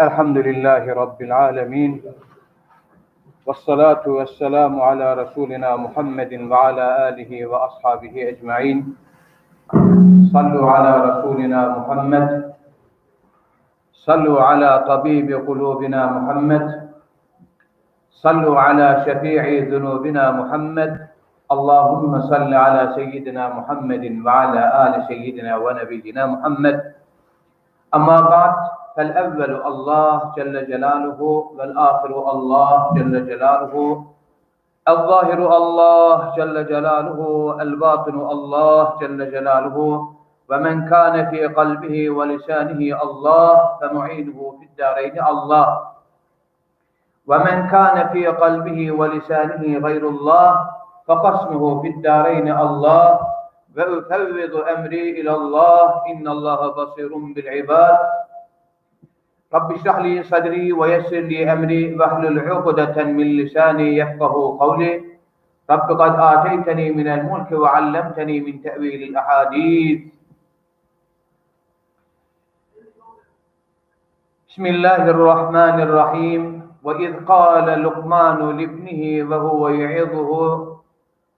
الحمد لله رب العالمين والصلاة والسلام على رسولنا محمد وعلى آله وأصحابه أجمعين. صلوا على رسولنا محمد صلوا على طبيب قلوبنا محمد صلوا على شفيع ذنوبنا محمد اللهم صل على سيدنا محمد وعلى آل سيدنا ونبينا محمد. أما بعد فالأول الله جل جلاله والآخر الله جل جلاله. الظاهر الله جل جلاله الباطن الله جل جلاله. ومن كان في قلبه ولسانه الله فمعينه في الدارين الله. ومن كان في قلبه ولسانه غير الله فقسمه في الدارين الله وأفوض أمري إلى الله إن الله بصير بالعباد. رب اشرح لي صدري ويسر لي أمري واحلل عقدة من لساني يفقه قولي. رب قد آتيتني من الملك وعلمتني من تأويل الأحاديث. بسم الله الرحمن الرحيم. وإذ قال لقمان لابنه وهو يعظه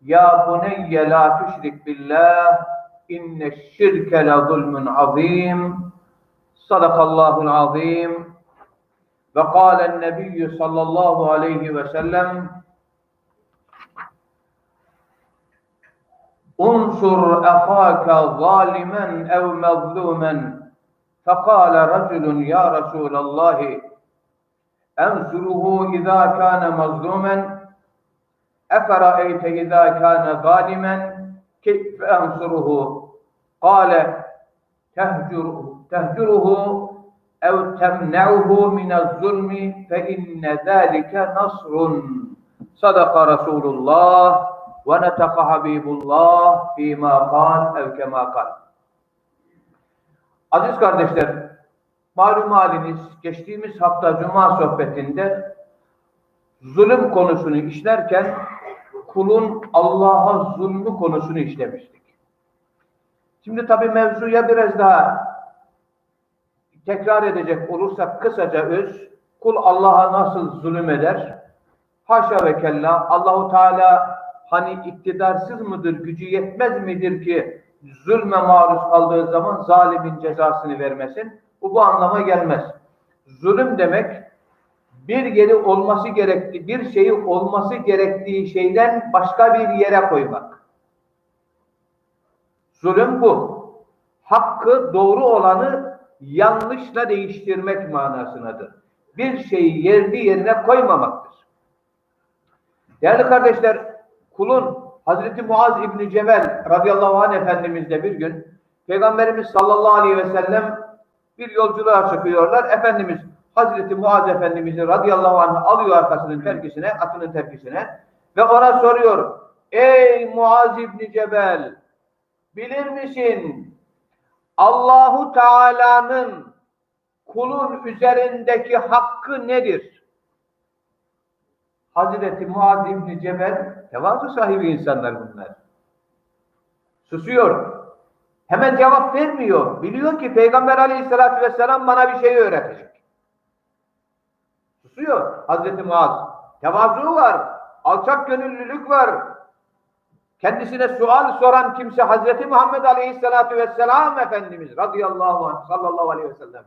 يا بني لا تشرك بالله إن الشرك لظلم عظيم صدق الله العظيم وقال النبي صلى الله عليه وسلم انصر أخاك ظالما أو مظلوما فقال رجل يا رسول الله أنصره إذا كان مظلوما أفرأيت إذا كان ظالما كيف أنصره قال تهجره, تهجره أو تمنعه من الظلم فإن ذلك نصر صدق رسول الله ونطق حبيب الله فيما قال أو كما قال Aziz kardeşler, malum haliniz geçtiğimiz hafta Cuma sohbetinde zulüm konusunu işlerken kulun Allah'a zulmü konusunu işlemiştik. Şimdi tabi mevzuya biraz daha tekrar edecek olursak kısaca öz, kul Allah'a nasıl zulüm eder? Haşa ve kella Allahu Teala hani iktidarsız mıdır, gücü yetmez midir ki zulme maruz kaldığı zaman zalimin cezasını vermesin? Bu bu anlama gelmez. Zulüm demek bir yeri olması gerektiği, bir şeyi olması gerektiği şeyden başka bir yere koymak. Zulüm bu. Hakkı, doğru olanı yanlışla değiştirmek manasınadır. Bir şeyi yerli yerine koymamaktır. Değerli kardeşler, kulun Hazreti Muaz İbni Cebel radıyallahu anh Efendimiz'de bir gün Peygamberimiz sallallahu aleyhi ve sellem bir yolculuğa çıkıyorlar. Efendimiz Hazreti Muaz Efendimiz'i radıyallahu anh alıyor arkasının terkisine, atının terkisine ve ona soruyor. Ey Muaz İbni Cebel bilir misin Allahu Teala'nın kulun üzerindeki hakkı nedir? Hazreti Muaz İbni Cebel tevazu sahibi insanlar bunlar. Susuyor. Hemen cevap vermiyor. Biliyor ki Peygamber Aleyhisselatü vesselam bana bir şey öğretecek. Susuyor Hazreti Muaz. Tevazu var. Alçak gönüllülük var. Kendisine sual soran kimse Hazreti Muhammed Aleyhisselatü Vesselam Efendimiz radıyallahu anh sallallahu aleyhi ve sellem.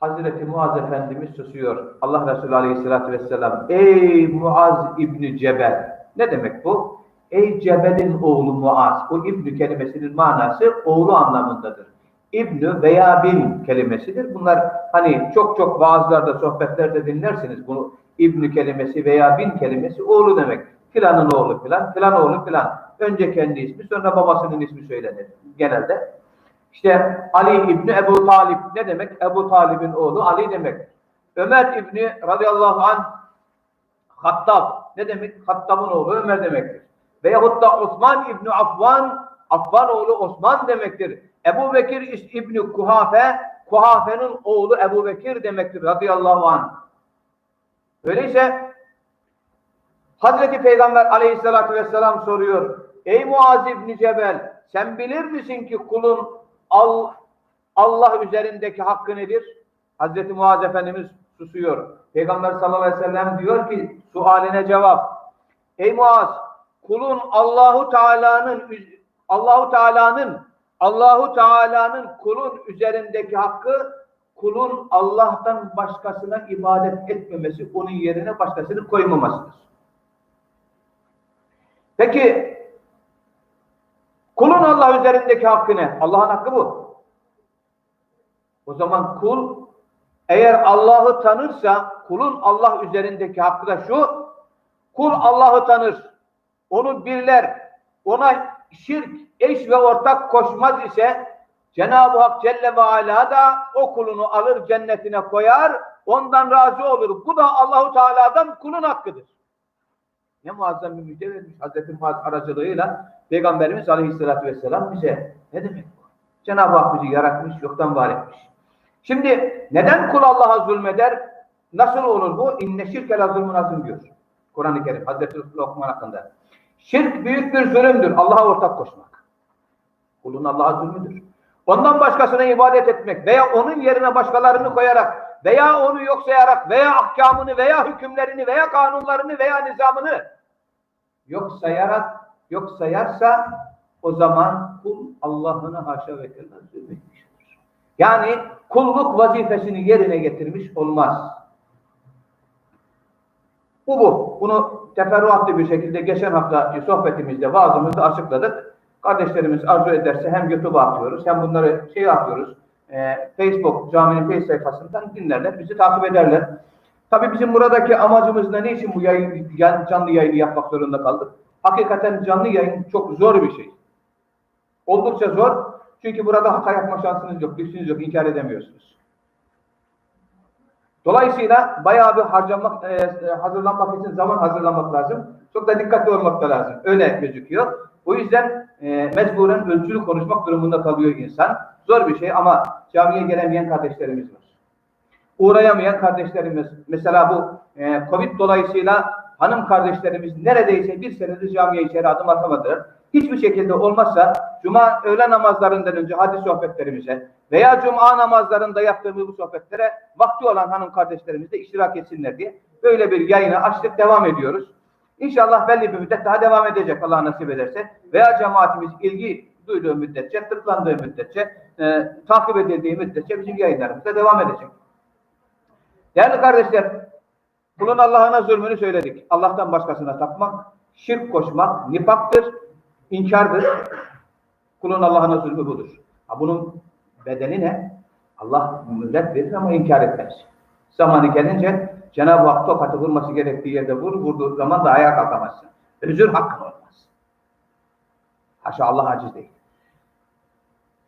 Hazreti Muaz Efendimiz susuyor. Allah Resulü Aleyhisselatü Vesselam Ey Muaz İbni Cebel. Ne demek bu? Ey Cebel'in oğlu Muaz. Bu İbni kelimesinin manası oğlu anlamındadır. İbnü veya bin kelimesidir. Bunlar hani çok çok vaazlarda, sohbetlerde dinlersiniz bunu. İbnü kelimesi veya bin kelimesi oğlu demek. Filanın oğlu filan, filan oğlu filan. Önce kendi ismi, sonra babasının ismi söylenir genelde. İşte Ali İbni Ebu Talip ne demek? Ebu Talib'in oğlu Ali demek. Ömer İbni radıyallahu anh Hattab ne demek? Hattab'ın oğlu Ömer demektir. Veyahut da Osman İbni Affan Affan oğlu Osman demektir. Ebu Bekir İbni Kuhafe Kuhafe'nin oğlu Ebu Bekir demektir radıyallahu anh. Öyleyse Hazreti Peygamber aleyhissalatü vesselam soruyor. Ey Muaz İbni Cebel sen bilir misin ki kulun al, Allah üzerindeki hakkı nedir? Hazreti Muaz Efendimiz susuyor. Peygamber sallallahu aleyhi ve sellem diyor ki sualine cevap. Ey Muaz kulun Allahu Teala'nın Allahu Teala'nın Allahu Teala'nın kulun üzerindeki hakkı kulun Allah'tan başkasına ibadet etmemesi, onun yerine başkasını koymamasıdır. Peki kulun Allah üzerindeki hakkı ne? Allah'ın hakkı bu. O zaman kul eğer Allah'ı tanırsa kulun Allah üzerindeki hakkı da şu. Kul Allah'ı tanır. Onu birler. Ona şirk, eş ve ortak koşmaz ise Cenab-ı Hak Celle ve Ala da o kulunu alır cennetine koyar, ondan razı olur. Bu da Allahu Teala'dan kulun hakkıdır. Ne muazzam bir müjde vermiş Hazreti Muaz aracılığıyla Peygamberimiz Aleyhisselatü Vesselam bize. Ne demek bu? Cenab-ı Hak bizi yaratmış, yoktan var etmiş. Şimdi neden kul Allah'a zulmeder? Nasıl olur bu? İnne şirke la azim diyor. Kur'an-ı Kerim Hazreti Lokman hakkında. Şirk büyük bir zulümdür. Allah'a ortak koşmak. Kulun Allah'a zulmüdür. Ondan başkasına ibadet etmek veya onun yerine başkalarını koyarak veya onu yok sayarak veya ahkamını veya hükümlerini veya kanunlarını veya nizamını yok sayarak yok sayarsa o zaman kul Allah'ını haşa ve kella zulmetmiştir. Yani kulluk vazifesini yerine getirmiş olmaz. Bu bu. Bunu teferruatlı bir şekilde geçen hafta sohbetimizde, vaazımızda açıkladık. Kardeşlerimiz arzu ederse hem YouTube'a atıyoruz hem bunları şey atıyoruz. E, Facebook, caminin face sayfasından dinlerler, bizi takip ederler. Tabii bizim buradaki amacımız ne? Ne için bu yayın, canlı yayını yapmak zorunda kaldık? Hakikaten canlı yayın çok zor bir şey. Oldukça zor. Çünkü burada hata yapma şansınız yok, lüksünüz yok, inkar edemiyorsunuz. Dolayısıyla bayağı bir harcamak, e, hazırlanmak için zaman hazırlanmak lazım. Çok da dikkatli olmak da lazım. Öyle gözüküyor. O yüzden e, mecburen ölçülü konuşmak durumunda kalıyor insan. Zor bir şey ama camiye gelemeyen kardeşlerimiz var. Uğrayamayan kardeşlerimiz. Mesela bu e, Covid dolayısıyla hanım kardeşlerimiz neredeyse bir senedir camiye içeri adım atamadılar. Hiçbir şekilde olmazsa cuma öğle namazlarından önce hadis sohbetlerimize veya cuma namazlarında yaptığımız bu sohbetlere vakti olan hanım kardeşlerimiz de iştirak etsinler diye böyle bir yayını açtık devam ediyoruz. İnşallah belli bir müddet daha devam edecek Allah nasip ederse veya cemaatimiz ilgi duyduğu müddetçe, tıklandığı müddetçe, e, takip edildiği müddetçe bizim yayınlarımız da devam edecek. Değerli kardeşler, kulun Allah'ına zulmünü söyledik. Allah'tan başkasına tapmak, şirk koşmak, nifaktır, inkardır. Kulun Allah'ına zulmü budur. Ha, bunun bedeni ne? Allah müddet verir ama inkar etmez. Zamanı gelince Cenab-ı Hak tokatı vurması gerektiği yerde vur, vurduğu zaman da ayağa kalkamazsın. Özür hakkın olmaz. Haşa Allah aciz değil.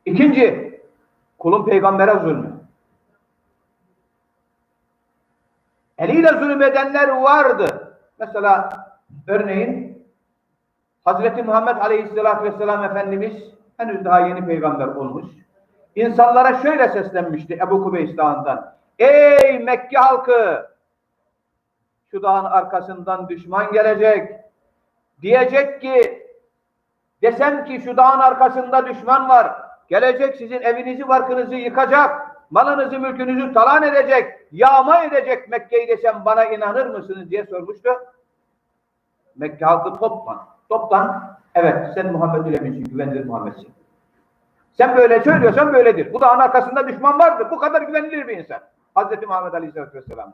İkinci, kulun peygambere zulmü. Eliyle zulmedenler vardı. Mesela örneğin Hazreti Muhammed Aleyhisselatü Vesselam Efendimiz henüz daha yeni peygamber olmuş. İnsanlara şöyle seslenmişti Ebu Kubeys Dağı'ndan. Ey Mekke halkı! Şu dağın arkasından düşman gelecek. Diyecek ki desem ki şu dağın arkasında düşman var. Gelecek sizin evinizi barkınızı yıkacak. Malınızı mülkünüzü talan edecek. Yağma edecek Mekke'yi desem bana inanır mısınız diye sormuştu. Mekke halkı toplan. Toplan. Evet sen Muhammed ile misin? Güvenilir Muhammed'sin. Sen böyle söylüyorsan böyledir. Bu dağın arkasında düşman vardır. Bu kadar güvenilir bir insan. Hazreti Muhammed Aleyhisselatü Vesselam.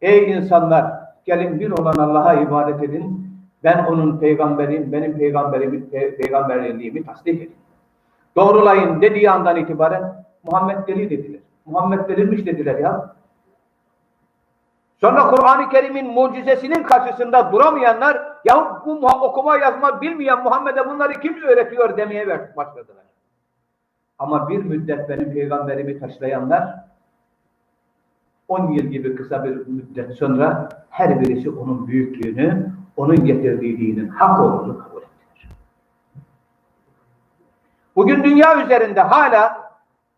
Ey insanlar gelin bir olan Allah'a ibadet edin. Ben onun peygamberiyim, benim peygamberimi, pe peygamberliğimi tasdik edin. Doğrulayın dediği andan itibaren Muhammed deli dediler. Muhammed verilmiş dediler ya. Sonra Kur'an-ı Kerim'in mucizesinin karşısında duramayanlar ya bu okuma yazma bilmeyen Muhammed'e bunları kim öğretiyor demeye başladılar. Ama bir müddet benim peygamberimi taşlayanlar 10 yıl gibi kısa bir müddet sonra her birisi onun büyüklüğünü, onun getirdiği dinin hak olduğunu kabul ettiler. Bugün dünya üzerinde hala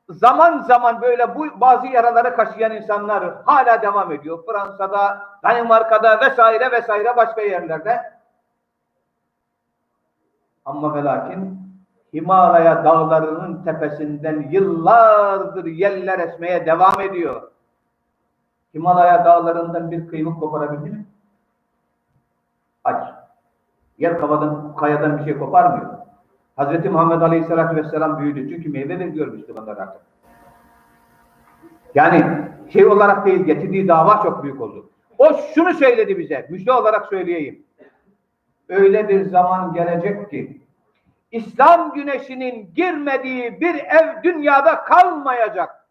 zaman zaman böyle bu bazı yaraları kaşıyan insanlar hala devam ediyor. Fransa'da, Danimarka'da vesaire vesaire başka yerlerde. Ama ve lakin Himalaya dağlarının tepesinden yıllardır yeller esmeye devam ediyor. Himalaya dağlarından bir kıymık koparabildi mi? Hayır. Yer kavadan, kayadan bir şey koparmıyor. Hazreti Muhammed Aleyhisselatü Vesselam büyüdü. Çünkü meyve veriyor Müslümanlar artık. Yani şey olarak değil, getirdiği dava çok büyük oldu. O şunu söyledi bize, müjde olarak söyleyeyim. Öyle bir zaman gelecek ki, İslam güneşinin girmediği bir ev dünyada kalmayacak.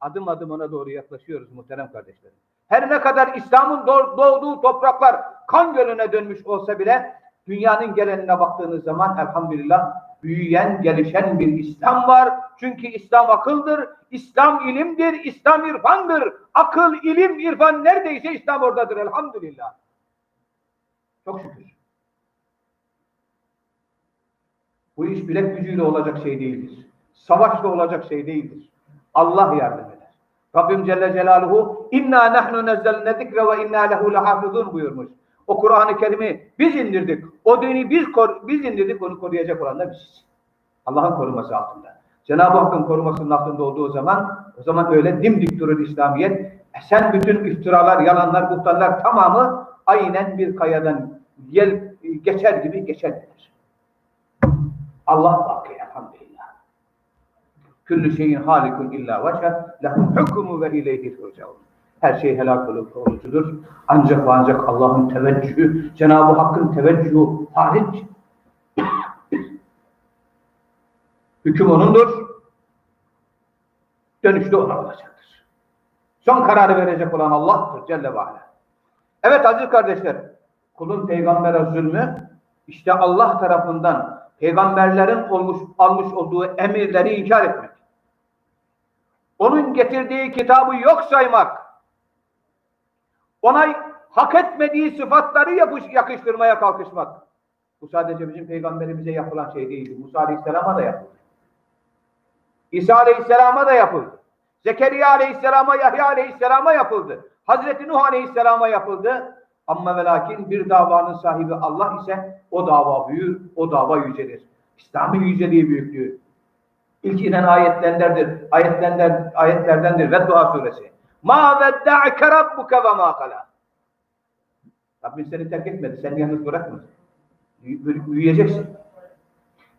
Adım adım ona doğru yaklaşıyoruz muhterem kardeşlerim. Her ne kadar İslam'ın doğduğu topraklar kan gölüne dönmüş olsa bile dünyanın gelenine baktığınız zaman elhamdülillah büyüyen, gelişen bir İslam var. Çünkü İslam akıldır, İslam ilimdir, İslam irfandır. Akıl, ilim, irfan neredeyse İslam oradadır elhamdülillah. Çok şükür. Bu iş bilek gücüyle olacak şey değildir. Savaşla olacak şey değildir. Allah yardım eder. Rabbim Celle Celaluhu inna nahnu nezzelne zikre ve inna lehu lehafizun buyurmuş. O Kur'an-ı Kerim'i biz indirdik. O dini biz biz indirdik. Onu koruyacak olan da biziz. Allah'ın koruması altında. Cenab-ı Hakk'ın korumasının altında olduğu zaman o zaman öyle dimdik durur İslamiyet. E sen bütün iftiralar, yalanlar, buhtanlar tamamı aynen bir kayadan yel geçer gibi geçer. Allah baki elhamdülillah. Küllü şeyin halikun illa veşe lehum hükmü ve ileyhi turcaun. Her şey helak olucudur. Ancak ve ancak Allah'ın teveccühü, Cenab-ı Hakk'ın teveccühü hariç. Hüküm O'nundur. Dönüşte O'na olacaktır. Son kararı verecek olan Allah'tır Celle ve Ala. Evet aziz kardeşler, kulun peygambere zulmü işte Allah tarafından peygamberlerin olmuş almış olduğu emirleri inkar etmek. Onun getirdiği kitabı yok saymak. Ona hak etmediği sıfatları yapış, yakıştırmaya kalkışmak. Bu sadece bizim peygamberimize yapılan şey değildi. Musa Aleyhisselam'a da yapıldı. İsa Aleyhisselam'a da yapıldı. Zekeriya Aleyhisselam'a, Yahya Aleyhisselam'a yapıldı. Hazreti Nuh Aleyhisselam'a yapıldı. Ama ve lakin bir davanın sahibi Allah ise o dava büyür, o dava yücelir. İslam'ın yüceliği büyüklüğü. İlk inen ayetlerdendir, ayetlerden, ayetlerdendir ve Dua suresi. Ma vedda'ke rabbuke ve ma kala. Rabbin seni terk etmedi, seni yalnız bırakmadı. Büyüyeceksin.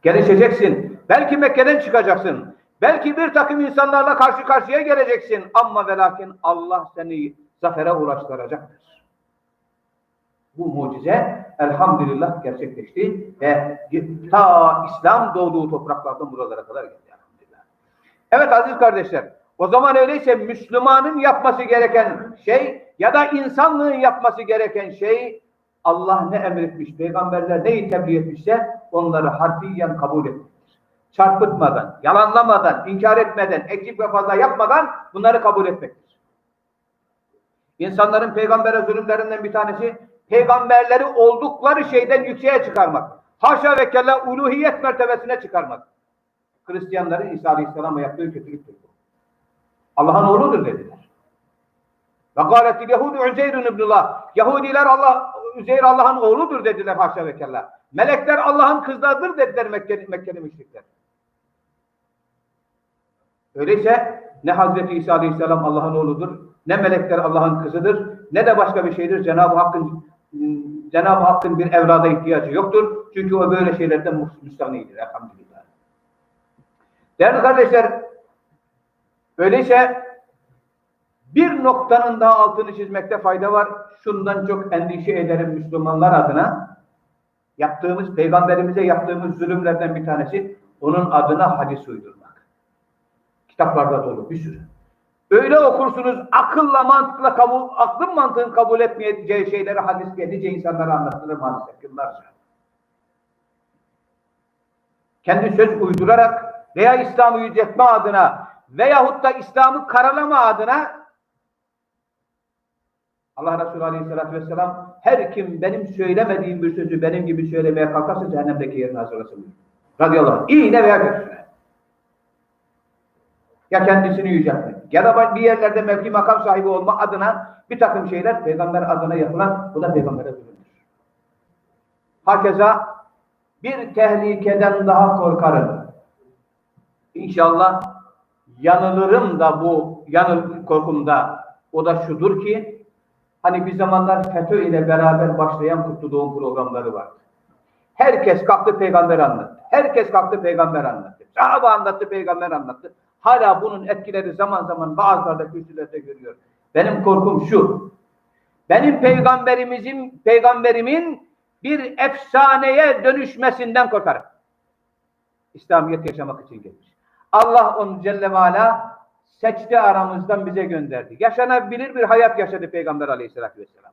Gelişeceksin. Belki Mekke'den çıkacaksın. Belki bir takım insanlarla karşı karşıya geleceksin. Ama ve lakin Allah seni zafere ulaştıracaktır. Bu mucize elhamdülillah gerçekleşti ve ta İslam doğduğu topraklardan buralara kadar geldi elhamdülillah. Evet aziz kardeşler, o zaman öyleyse Müslümanın yapması gereken şey ya da insanlığın yapması gereken şey Allah ne emretmiş, peygamberler neyi tebliğ etmişse onları harfiyen kabul etmektir. Çarpıtmadan, yalanlamadan, inkar etmeden, eksik ve fazla yapmadan bunları kabul etmektir. İnsanların peygambere zulümlerinden bir tanesi peygamberleri oldukları şeyden yükseğe çıkarmak. Haşa ve kella uluhiyet mertebesine çıkarmak. Hristiyanların İsa Aleyhisselam'a yaptığı kötülüktür. Allah'ın oğludur dediler. Ve gâletil Yahudu Üzeyrün ibnullah. Yahudiler Allah, Üzeyr Allah'ın oğludur dediler haşa ve kella. Melekler Allah'ın kızlarıdır dediler Mekkeli, Mekkeli müşrikler. Öyleyse ne Hazreti İsa Aleyhisselam Allah'ın oğludur, ne melekler Allah'ın kızıdır, ne de başka bir şeydir. Cenab-ı Hakk'ın Cenab-ı Hakk'ın bir evlada ihtiyacı yoktur. Çünkü o böyle şeylerden müstahnidir elhamdülillah. Değerli kardeşler, öyleyse bir noktanın daha altını çizmekte fayda var. Şundan çok endişe ederim Müslümanlar adına. Yaptığımız, peygamberimize yaptığımız zulümlerden bir tanesi onun adına hadis uydurmak. Kitaplarda dolu bir sürü. Öyle okursunuz akılla mantıkla kabul, aklın mantığın kabul etmeyeceği şeyleri hadis edeceği insanlara anlatılır maalesef yıllarca. Kendi söz uydurarak veya İslam'ı yüceltme adına veyahut da İslam'ı karalama adına Allah Resulü Aleyhisselatü Vesselam her kim benim söylemediğim bir sözü benim gibi söylemeye kalkarsa cehennemdeki yerini hazırlasın. Radıyallahu anh. İğne veya köşüne. Ya kendisini yüceltmek. Ya da bir yerlerde mevki makam sahibi olma adına bir takım şeyler peygamber adına yapılan bu da peygambere zulümdür. Hakeza bir tehlikeden daha korkarım. İnşallah yanılırım da bu yanıl korkumda. O da şudur ki hani bir zamanlar FETÖ ile beraber başlayan kutlu doğum programları vardı. Herkes kalktı peygamber anlattı. Herkes kalktı peygamber anlattı. Sahabe anlattı, peygamber anlattı. Hala bunun etkileri zaman zaman bazılarda kültürlerde görüyor. Benim korkum şu. Benim peygamberimizin, peygamberimin bir efsaneye dönüşmesinden korkarım. İslamiyet yaşamak için gelmiş. Allah onu Celle ve Ala seçti aramızdan bize gönderdi. Yaşanabilir bir hayat yaşadı Peygamber Aleyhisselatü Vesselam.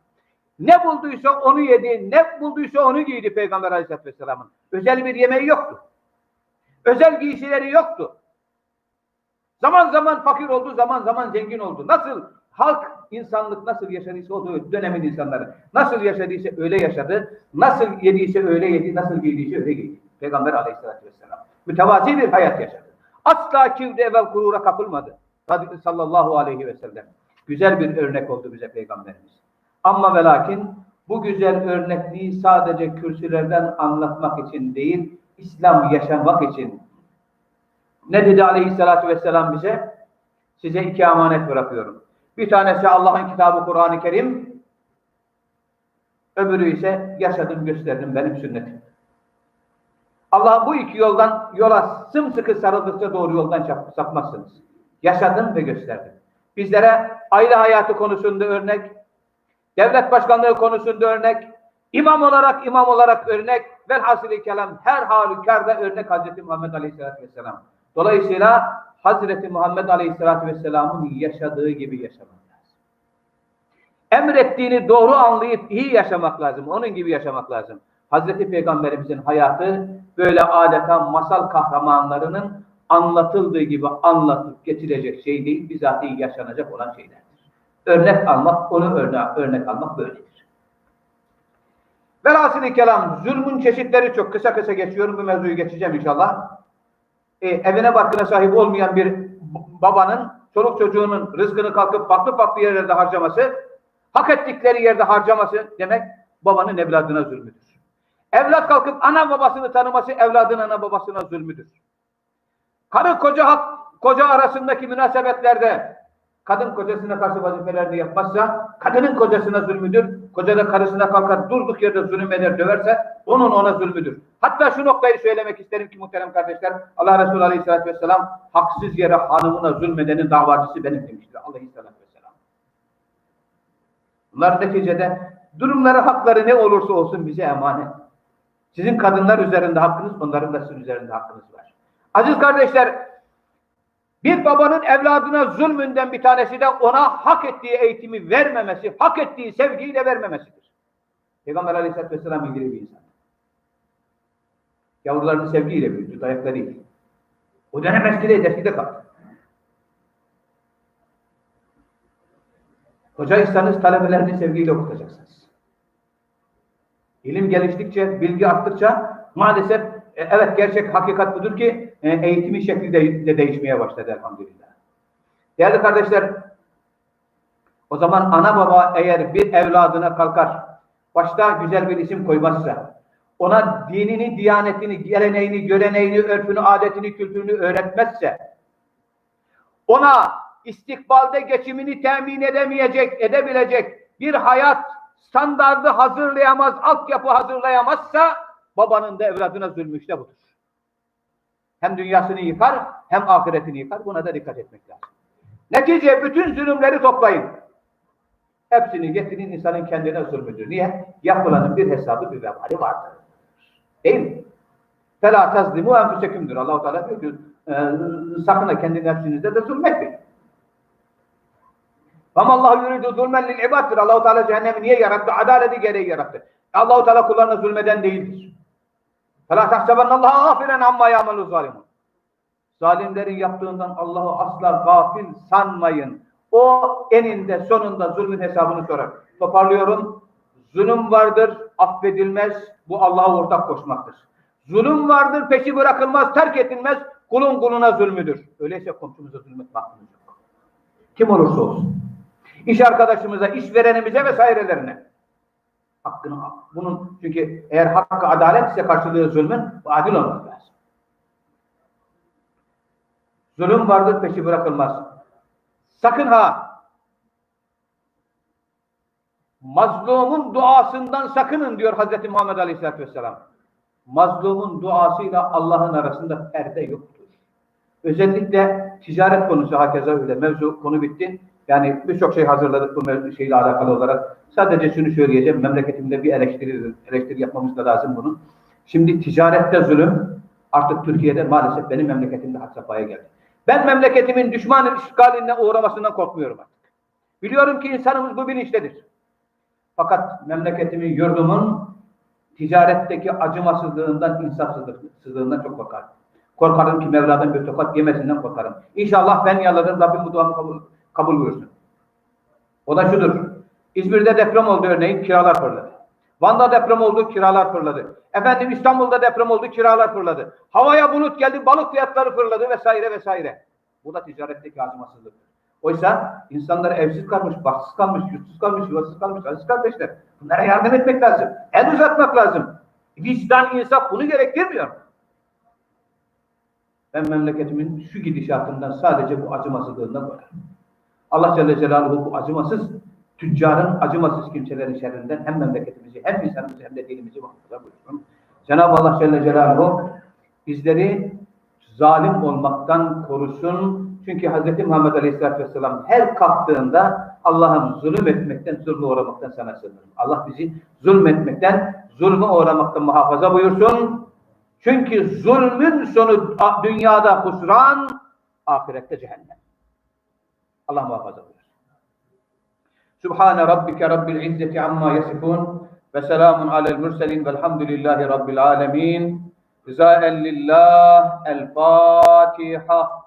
Ne bulduysa onu yedi, ne bulduysa onu giydi Peygamber Aleyhisselatü Vesselam'ın. Özel bir yemeği yoktu. Özel giysileri yoktu. Zaman zaman fakir oldu, zaman zaman zengin oldu. Nasıl halk, insanlık nasıl yaşadıysa o dönemin insanları. Nasıl yaşadıysa öyle yaşadı. Nasıl yediyse öyle yedi, nasıl giydiyse öyle giydi. Peygamber Aleyhisselatü Vesselam. Mütevazi bir hayat yaşadı. Asla kibri evvel gurura kapılmadı. Sallallahu aleyhi ve sellem. Güzel bir örnek oldu bize Peygamberimiz. Ama ve lakin bu güzel örnekliği sadece kürsülerden anlatmak için değil, İslam yaşamak için. Ne dedi aleyhissalatü vesselam bize? Size iki emanet bırakıyorum. Bir tanesi Allah'ın kitabı Kur'an-ı Kerim, öbürü ise yaşadım gösterdim benim sünnetim. Allah bu iki yoldan yola sımsıkı sarıldıkça doğru yoldan sapmazsınız. Yaşadım ve gösterdim. Bizlere aile hayatı konusunda örnek, devlet başkanlığı konusunda örnek, imam olarak imam olarak örnek, velhasili kelam her halükarda örnek Hazreti Muhammed Aleyhisselatü Vesselam. Dolayısıyla Hazreti Muhammed Aleyhisselatü Vesselam'ın yaşadığı gibi yaşamak lazım. Emrettiğini doğru anlayıp iyi yaşamak lazım. Onun gibi yaşamak lazım. Hazreti Peygamberimizin hayatı böyle adeta masal kahramanlarının anlatıldığı gibi anlatıp geçilecek şey değil, bizatihi yaşanacak olan şeylerdir. Örnek almak, onu örnek, örnek almak böyledir. Velhasıl kelam, zulmün çeşitleri çok. Kısa kısa geçiyorum, bu mevzuyu geçeceğim inşallah. E, evine barkına sahip olmayan bir babanın, çoluk çocuğunun rızkını kalkıp farklı farklı yerlerde harcaması, hak ettikleri yerde harcaması demek babanın evladına zulmüdür. Evlat kalkıp ana babasını tanıması evladın ana babasına zulmüdür. Karı koca koca arasındaki münasebetlerde kadın kocasına karşı vazifelerini yapmazsa kadının kocasına zulmüdür. Koca da karısına kalkar durduk yerde zulüm eder döverse onun ona zulmüdür. Hatta şu noktayı söylemek isterim ki muhterem kardeşler Allah Resulü Aleyhisselatü Vesselam haksız yere hanımına zulmedenin davacısı benim demiştir. Aleyhisselatü Vesselam. Bunlar neticede durumları hakları ne olursa olsun bize emanet. Sizin kadınlar üzerinde hakkınız, onların da sizin üzerinde hakkınız var. Aziz kardeşler, bir babanın evladına zulmünden bir tanesi de ona hak ettiği eğitimi vermemesi, hak ettiği sevgiyi de vermemesidir. Peygamber Aleyhisselatü Vesselam ilgili bir insan. Yavrularını sevgiyle büyüttü, dayakları değil. O dönem eskide, eskide kaldı. Hocaysanız talebelerini sevgiyle okutacaksınız. İlim geliştikçe, bilgi arttıkça maalesef e, evet gerçek hakikat budur ki e, eğitimin şekli de, de değişmeye başladı elhamdülillah. Değerli kardeşler, o zaman ana baba eğer bir evladına kalkar, başta güzel bir isim koymazsa, ona dinini, diyanetini, geleneğini, göreneğini, örfünü, adetini, kültürünü öğretmezse, ona istikbalde geçimini temin edemeyecek, edebilecek bir hayat standardı hazırlayamaz, altyapı hazırlayamazsa babanın da evladına zulmü işte budur. Hem dünyasını yıkar hem ahiretini yıkar. Buna da dikkat etmek lazım. Netice bütün zulümleri toplayın. Hepsini getirin insanın kendine zulmüdür. Niye? Yapılanın bir hesabı bir vebali vardır. Değil mi? Fela tazlimu enfüsekümdür. Allah-u Teala diyor ki e, sakın ha kendi nefsinizde de zulmetmeyin. Ama Allah yuridu zulmen lil ibaddir. Allahu Teala cehennemi niye yarattı? Adaleti gereği yarattı. Allahu Teala kullarına zulmeden değildir. Fela tahsebennallaha gafilen amma ya'malu zalimun. Zalimlerin yaptığından Allah'ı asla gafil sanmayın. O eninde sonunda zulmün hesabını sorar. Toparlıyorum. Zulüm vardır, affedilmez. Bu Allah'a ortak koşmaktır. Zulüm vardır, peşi bırakılmaz, terk edilmez. Kulun kuluna zulmüdür. Öyleyse komşumuza zulmetme hakkımız yok. Kim olursa olsun. İş arkadaşımıza, işverenimize vesairelerine. Hakkını. Bunun çünkü eğer hakkı adalet ise karşılığı zulmün adil olması lazım. Zulüm vardır peşi bırakılmaz. Sakın ha mazlumun duasından sakının diyor Hazreti Muhammed Aleyhisselatü Vesselam. Mazlumun duasıyla Allah'ın arasında perde yoktur. Özellikle ticaret konusu hakeza öyle. Mevzu konu bitti. Yani birçok şey hazırladık bu şeyle alakalı olarak. Sadece şunu söyleyeceğim. Memleketimde bir eleştiri, eleştiri yapmamız da lazım bunun. Şimdi ticarette zulüm artık Türkiye'de maalesef benim memleketimde had safhaya geldi. Ben memleketimin düşmanın işgaline uğramasından korkmuyorum artık. Biliyorum ki insanımız bu bilinçtedir. Fakat memleketimin, yurdumun ticaretteki acımasızlığından, insafsızlığından çok korkarım. Korkarım ki Mevla'dan bir tokat yemesinden korkarım. İnşallah ben yalvarırım Rabbim bu duamı kabul, kabul buyursun. O da şudur. İzmir'de deprem oldu örneğin kiralar fırladı. Van'da deprem oldu kiralar fırladı. Efendim İstanbul'da deprem oldu kiralar fırladı. Havaya bulut geldi balık fiyatları fırladı vesaire vesaire. Bu da ticaretteki acımasızlıktır. Oysa insanlar evsiz kalmış, baksız kalmış, yurtsuz kalmış, yuvasız kalmış, aziz kardeşler. Bunlara yardım etmek lazım. El uzatmak lazım. Vicdan, insaf bunu gerektirmiyor. Ben memleketimin şu gidişatından sadece bu acımasızlığından korkarım. Allah Celle Celaluhu bu acımasız tüccarın, acımasız kimselerin şerrinden hem memleketimizi hem insanımızı hem de dinimizi muhafaza buyursun. Cenab-ı Allah Celle Celaluhu bizleri zalim olmaktan korusun. Çünkü Hz. Muhammed Aleyhisselatü Vesselam her kalktığında Allah'ım zulüm etmekten, zulme uğramaktan sana sığınırım. Allah bizi zulmetmekten, zulme uğramaktan muhafaza buyursun. Çünkü zulmün sonu dünyada husran, ahirette cehennem. Allah muhafaza buyursun. Subhane rabbike rabbil izzeti amma yasifun ve selamun alel murselin velhamdülillahi rabbil alemin. Rizaen lillah. El Fatiha.